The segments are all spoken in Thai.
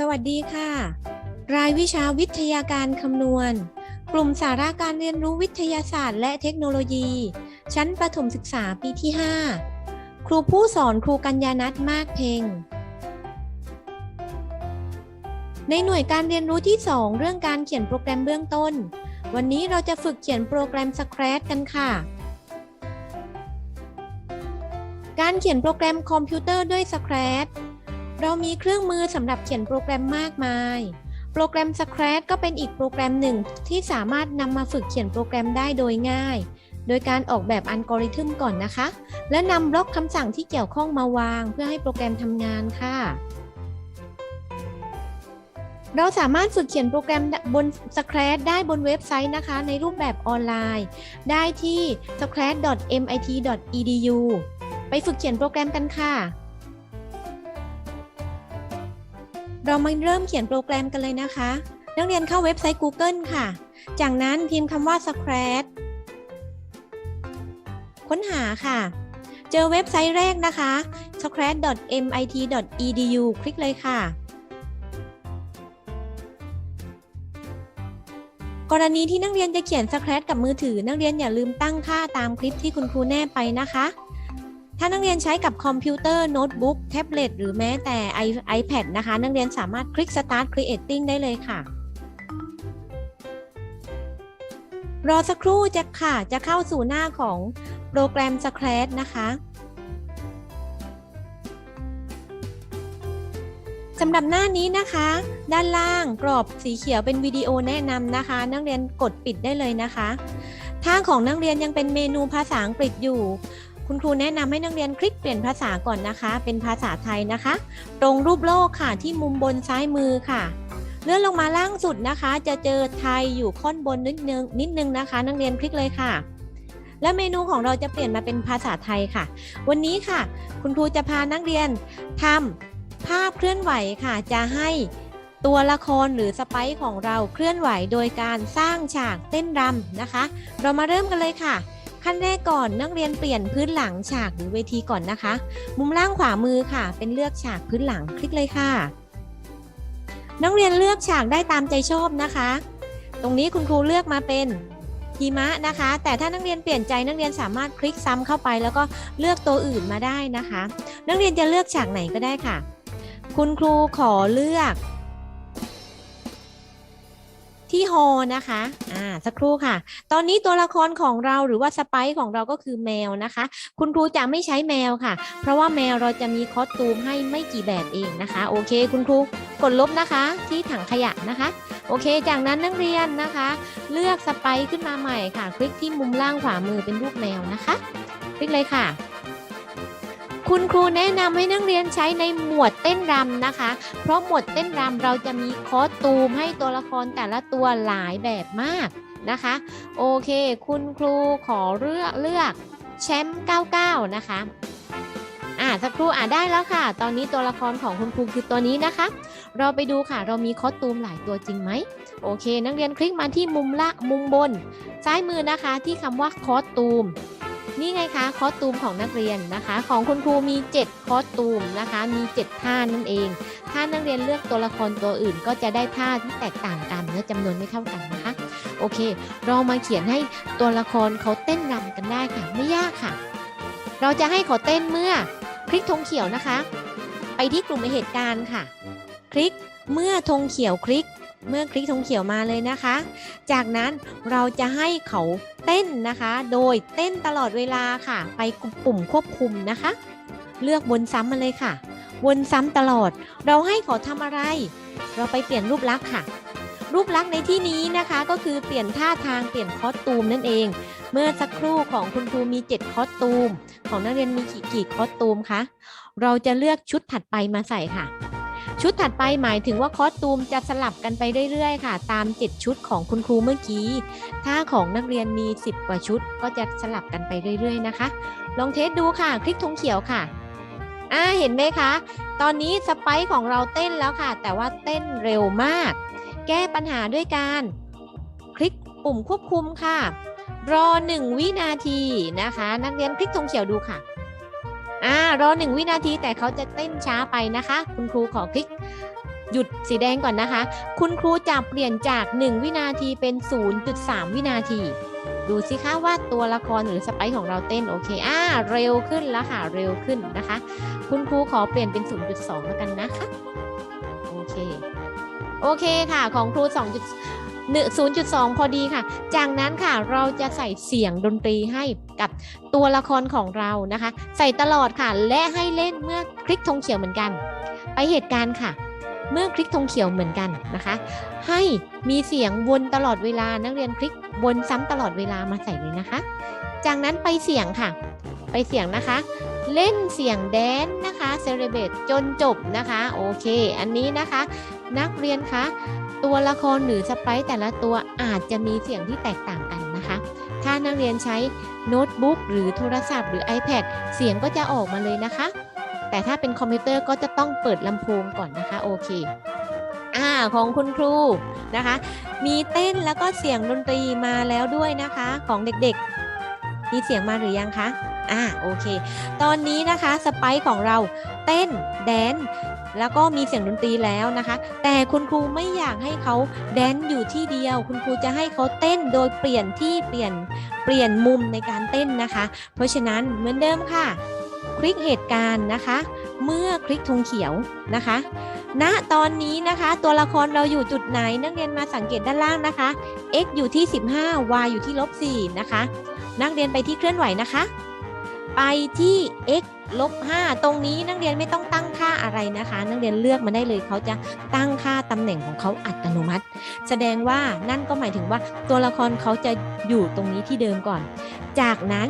สวัสดีค่ะ รายวิชาวิทยาการคำนวณ กลุ่มสาระการเรียนรู้วิทยาศาสตร์และเทคโนโลยี ชั้นประถมศึกษาปีที่ 5 ครูผู้สอนครูกัญญานัทมากเพ็ง ในหน่วยการเรียนรู้ที่ 2 เรื่องการเขียนโปรแกรมเบื้องต้น วันนี้เราจะฝึกเขียนโปรแกรม Scratch กันค่ะ การเขียนโปรแกรมคอมพิวเตอร์ด้วย Scratch เรามีเครื่องมือสำหรับเขียนโปรแกรมมากมาย โปรแกรม Scratch ก็เป็นอีกโปรแกรมหนึ่งที่สามารถนำมาฝึกเขียนโปรแกรมได้โดยง่าย โดยการออกแบบอัลกอริทึมก่อนนะคะ และนำบล็อกคำสั่งที่เกี่ยวข้องมาวาง เพื่อให้โปรแกรมทำงานค่ะ เราสามารถฝึกเขียนโปรแกรมบน Scratch ได้บนเว็บไซต์นะคะ ในรูปแบบออนไลน์ ได้ที่ scratch.mit.edu ไปฝึกเขียนโปรแกรมกันค่ะ เรามาเริ่มเขียนโปรแกรมกันเลยนะคะ นักเรียนเข้าเว็บไซต์ Google ค่ะ จากนั้นพิมพ์คำว่า Scratch ค้นหาค่ะ เจอเว็บไซต์แรกนะคะ scratch.mit.edu คลิกเลยค่ะ กรณีที่นักเรียนจะเขียน Scratch กับมือถือ นักเรียนอย่าลืมตั้งค่าตามคลิปที่คุณครูแนบไปนะคะ ถ้านักเรียนใช้กับคอมพิวเตอร์โน้ตบุ๊กแท็บเล็ตหรือแม้แต่ iPad นะคะ นักเรียนสามารถคลิก Start Creating ได้เลยค่ะ รอสักครู่จะค่ะ จะเข้าสู่หน้าของโปรแกรม Scratch นะคะสำหรับหน้านี้นะคะ ด้านล่างกรอบสีเขียวเป็นวิดีโอแนะนำนะคะ นักเรียนกดปิดได้เลยนะคะ ถ้าของนักเรียนยังเป็นเมนูภาษาอังกฤษอยู่ คุณครูแนะนำให้นักเรียนคลิกเปลี่ยนภาษาก่อนนะคะ เป็นภาษาไทยนะคะ ตรงรูปโลกค่ะที่มุมบนซ้ายมือค่ะ เลื่อนลงมาล่างสุดนะคะ จะเจอไทยอยู่ค่อนบนนิดนึงนิดนึงนะคะ นักเรียนคลิกเลยค่ะ และเมนูของเราจะเปลี่ยนมาเป็นภาษาไทยค่ะ วันนี้ค่ะ คุณครูจะพานักเรียนทำภาพเคลื่อนไหวค่ะ จะให้ตัวละครหรือสไปค์ของเราเคลื่อนไหวโดยการสร้างฉากเต้นรำนะคะ เรามาเริ่มกันเลยค่ะ ขั้นแรกก่อนนักเรียนเปลี่ยนพื้นหลังฉากหรือเวทีก่อนนะคะ มุมล่างขวามือค่ะ เป็นเลือกฉากพื้นหลังคลิกเลยค่ะ นักเรียนเลือกฉากได้ตามใจชอบนะคะ ตรงนี้คุณครูเลือกมาเป็นหิมะนะคะ แต่ถ้านักเรียนเปลี่ยนใจนักเรียนสามารถคลิกซ้ำเข้าไป แล้วก็เลือกตัวอื่นมาได้นะคะ นักเรียนจะเลือกฉากไหนก็ได้ค่ะ คุณครูขอเลือก ที่ฮอนะคะ อ่า สักครู่ค่ะ ตอนนี้ตัวละครของเราหรือว่าสไปซ์ของเราก็คือแมวนะคะ คุณครูจะไม่ใช้แมวค่ะ เพราะว่าแมวเราจะมีคอสตูมให้ไม่กี่แบบเองนะคะ โอเค คุณครูกดลบนะคะ ที่ถังขยะนะคะ โอเค จากนั้นนักเรียนนะคะ เลือกสไปซ์ขึ้นมาใหม่ค่ะ คลิกที่มุมล่างขวามือเป็นรูปแมวนะคะ คลิกเลยค่ะ คุณครูแนะนำให้นักเรียนใช้ในหมวดเต้นรำนะคะ เพราะหมวดเต้นรำเราจะมีคอสตูมให้ตัวละครแต่ละตัวหลายแบบมากนะคะ โอเค คุณครูขอเลือกเลือกแชมป์99 นะคะอ่าสักครู่อ่าได้แล้วค่ะ ตอนนี้ตัวละครของคุณครูคือตัวนี้นะคะ เราไปดูค่ะ เรามีคอสตูมหลายตัวจริงไหม โอเค นักเรียนคลิกมาที่มุมละมุมบน ซ้ายมือนะคะที่คำว่าคอสตูม นี่ไงคะคอสตูมของนักเรียนนะคะ ของคุณครูมี 7 คอสตูมนะคะ มี 7 ท่านั่นเอง ถ้านักเรียนเลือกตัวละครตัวอื่น ก็จะได้ท่าที่แตกต่างกันและจำนวนไม่เท่ากันนะคะ โอเค เรามาเขียนให้ตัวละครเขาเต้นรำกันได้ค่ะ ไม่ยากค่ะ เราจะให้เขาเต้นเมื่อคลิกธงเขียวนะคะ ไปที่กลุ่มเหตุการณ์ค่ะ คลิกเมื่อธงเขียวคลิก เมื่อคลิกธงเขียวมาเลยนะคะ จากนั้นเราจะให้เขาเต้นนะคะ โดยเต้นตลอดเวลาค่ะ ไปปุ่มควบคุมนะคะ เลือกวนซ้ำมาเลยค่ะ วนซ้ำตลอด เราให้เขาทำอะไร เราไปเปลี่ยนรูปลักษณ์ค่ะ รูปลักษณ์ในที่นี้นะคะก็คือเปลี่ยนท่าทางเปลี่ยนคอสตูมนั่นเอง เมื่อสักครู่ของคุณครูมี 7 คอสตูม ของนักเรียนมีกี่กี่คอสตูมคะเราจะเลือกชุดถัดไปมาใส่ค่ะ ชุดถัดไปหมายถึงว่าคอสตูมจะสลับกันไปเรื่อยๆ ค่ะ ตาม 7 ชุดของคุณครูเมื่อกี้ ถ้าของนักเรียนมี 10 กว่าชุด ก็จะสลับกันไปเรื่อยๆ นะคะ ลองเทสดูค่ะ คลิกธงเขียวค่ะอ่าเห็นไหมคะ ตอนนี้สไปค์ของเราเต้นแล้วค่ะ แต่ว่าเต้นเร็วมาก แก้ปัญหาด้วยการ คลิกปุ่มควบคุมค่ะ รอ 1 วินาทีนะคะ นักเรียนคลิกธงเขียวดูค่ะ อ่ารอ1วินาทีแต่เขาจะเต้นช้าไปนะคะ คุณครูขอคลิกหยุดสีแดงก่อนนะคะ คุณครูจะเปลี่ยนจาก 1 วินาทีเป็น 0.3 วินาที ดูสิคะว่าตัวละครหรือสไปซ์ของเราเต้นโอเคอ่าเร็วขึ้นแล้วค่ะเร็วขึ้นนะคะ คุณครูขอเปลี่ยนเป็น 0.2 แล้วกันนะคะ โอเค โอเคค่ะของครู2 0.2 พอดีค่ะ จากนั้นค่ะเราจะใส่เสียงดนตรีให้กับตัวละครของเรานะคะ ใส่ตลอดค่ะ และให้เล่นเมื่อคลิกธงเขียวเหมือนกัน ไปเหตุการณ์ค่ะ เมื่อคลิกธงเขียวเหมือนกันนะคะ ให้มีเสียงวนตลอดเวลานักเรียนคลิกวนซ้ำตลอดเวลามาใส่เลยนะคะ จากนั้นไปเสียงค่ะ ไปเสียงนะคะเล่นเสียงแดนนะคะเซเลเบตจนจบนะคะ โอเค อันนี้นะคะ นักเรียนคะ ตัวละครหรือสไปร์แต่ละตัวอาจจะมีเสียงที่แตกต่างกันนะคะ ถ้านักเรียนใช้โน้ตบุ๊กหรือโทรศัพท์หรือ iPad เสียงก็จะออกมาเลยนะคะ แต่ถ้าเป็นคอมพิวเตอร์ก็จะต้องเปิดลำโพงก่อนนะคะโอเคอ่าของคุณครูนะคะ มีเต้นแล้วก็เสียงดนตรีมาแล้วด้วยนะคะ ของเด็กๆ มีเสียงมาหรือยังคะอ่าโอเค ตอนนี้นะคะสไปซ์ของเราเต้นแดน แล้วก็มีเสียงดนตรีแล้วนะคะ แต่คุณครูไม่อยากให้เขาแดนซ์อยู่ที่เดียว คุณครูจะให้เขาเต้นโดยเปลี่ยนที่เปลี่ยนเปลี่ยนมุมในการเต้นนะคะ เพราะฉะนั้นเหมือนเดิมค่ะ คลิกเหตุการณ์นะคะ เมื่อคลิกธงเขียวนะคะณตอนนี้นะคะตัวละครเราอยู่จุดไหนนักเรียนมาสังเกตด้านล่างนะคะ x อยู่ที่ 15 y อยู่ที่ลบ4นะคะ นักเรียนไปที่เคลื่อนไหวนะคะ ไปที่ x ลบ5ตรงนี้นักเรียนไม่ต้องตั้งค่าอะไรนะคะ นักเรียนเลือกมาได้เลยเขาจะตั้งค่าตำแหน่งของเขาอัตโนมัติ แสดงว่านั่นก็หมายถึงว่าตัวละครเขาจะอยู่ตรงนี้ที่เดิมก่อน จากนั้น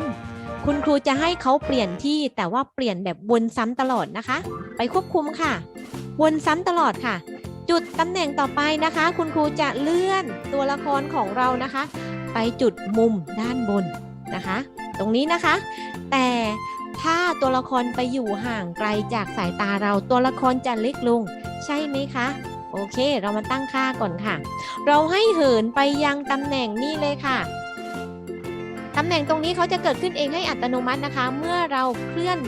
คุณครูจะให้เขาเปลี่ยนที่แต่ว่าเปลี่ยนแบบวนซ้ำตลอดนะคะ ไปควบคุมค่ะ วนซ้ำตลอดค่ะ จุดตำแหน่งต่อไปนะคะ คุณครูจะเลื่อนตัวละครของเรานะคะ ไปจุดมุมด้านบนนะคะ ตรงนี้นะคะ แต่ ถ้าตัวละครไปอยู่ห่างไกลจากสายตาเราตัวละครจะเล็กลง ใช่ไหมคะ โอเค เรามาตั้งค่าก่อนค่ะ เราให้เหินไปยังตำแหน่งนี้เลยค่ะตำแหน่งตรงนี้เขาจะเกิดขึ้นเองให้อัตโนมัตินะคะ เมื่อเราเคลื่อน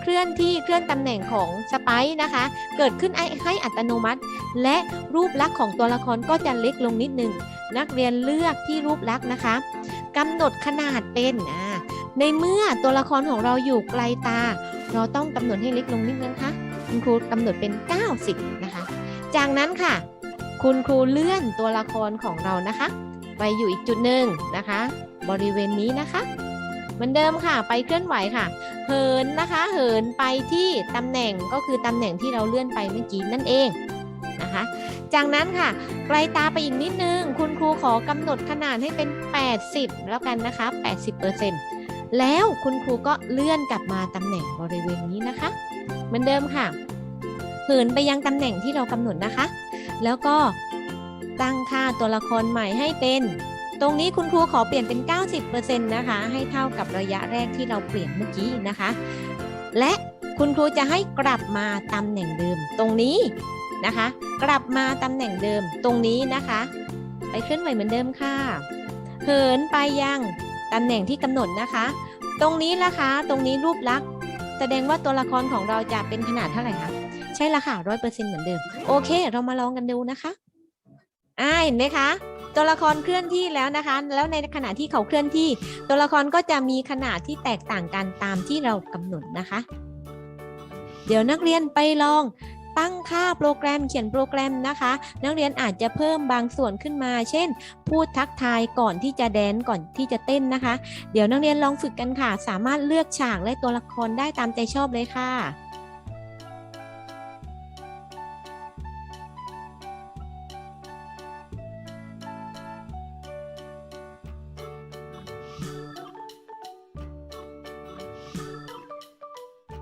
เคลื่อนที่เคลื่อนตำแหน่งของสไปซ์นะคะ เกิดขึ้นให้อัตโนมัติ และรูปลักษณ์ของตัวละครก็จะเล็กลงนิดนึง นักเรียนเลือกที่รูปลักษณ์นะคะกำหนดขนาดเป็นอ่า ในเมื่อตัวละครของเราอยู่ไกลตา เราต้องกำหนดให้เล็กลงนิดนึงคะคุณครูกำหนดเป็น 90 นะคะ จากนั้นค่ะ คุณครูเลื่อนตัวละครของเรานะคะ ไปอยู่อีกจุดหนึ่งนะคะ บริเวณนี้นะคะ เหมือนเดิมค่ะ ไปเคลื่อนไหวค่ะ เหินนะคะ เหินไปที่ตำแหน่งก็คือตำแหน่งที่เราเลื่อนไปเมื่อกี้นั่นเองนะคะ จากนั้นค่ะ ไกลตาไปอีกนิดนึง คุณครูขอกำหนดขนาดให้เป็น 80 แล้วกันนะคะ 80% แล้วคุณครูก็เลื่อนกลับมาตำแหน่งบริเวณนี้นะคะ เหมือนเดิมค่ะเหินไปยังตำแหน่งที่เรากำหนดนะคะ แล้วก็ตั้งค่าตัวละครใหม่ให้เป็น ตรงนี้คุณครูขอเปลี่ยนเป็น 90%นะคะ ให้เท่ากับระยะแรกที่เราเปลี่ยนเมื่อกี้นะคะ และคุณครูจะให้กลับมาตำแหน่งเดิม ตรงนี้นะคะ กลับมาตำแหน่งเดิมตรงนี้นะคะ ไปเคลื่อนไหวเหมือนเดิมค่ะ เหินไปยังตำแหน่งที่กำหนดนะคะ ตรงนี้นะคะ ตรงนี้รูปลักษณ์แสดงว่าตัวละครของเราจะเป็นขนาดเท่าไหร่คะ ใช่ละค่ะร้อยเปอร์เซ็นต์เหมือนเดิม โอเค เรามาลองกันดูนะคะอ่าเห็นไหมคะ ตัวละครเคลื่อนที่แล้วนะคะ แล้วในขณะที่เขาเคลื่อนที่ ตัวละครก็จะมีขนาดที่แตกต่างกันตามที่เรากำหนดนะคะ เดี๋ยวนักเรียนไปลอง ตั้งค่าโปรแกรมเขียนโปรแกรมนะคะ นักเรียนอาจจะเพิ่มบางส่วนขึ้นมา เช่น พูดทักทายก่อนที่จะแดนก่อนที่จะเต้นนะคะ เดี๋ยวนักเรียนลองฝึกกันค่ะ สามารถเลือกฉากและตัวละครได้ตามใจชอบเลยค่ะ